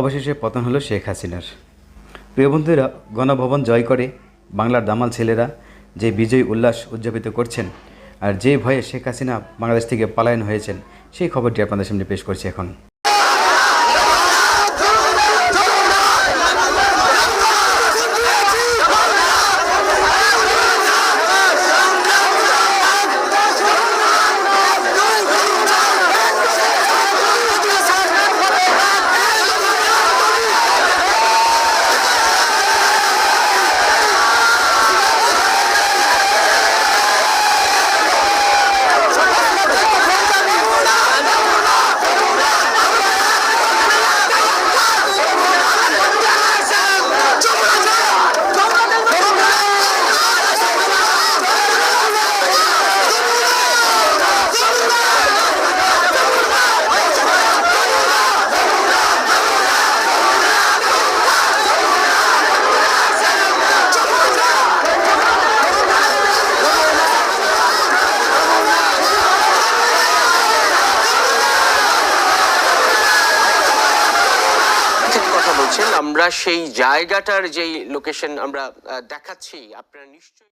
অবশেষে পতন হলো শেখ হাসিনার। প্রিয় বন্ধুরা, গণভবন জয় করে বাংলার দামাল ছেলেরা যে বিজয় উল্লাস উদযাপিত করছেন আর যে ভয়ে শেখ হাসিনা বাংলাদেশ থেকে পলায়ন হয়েছেন, সেই খবরটি আপনাদের সামনে পেশ করছি এখন। কথা বলছেন আমরা সেই জায়গাটার যেই লোকেশন আমরা দেখাচ্ছি আপনারা নিশ্চয়ই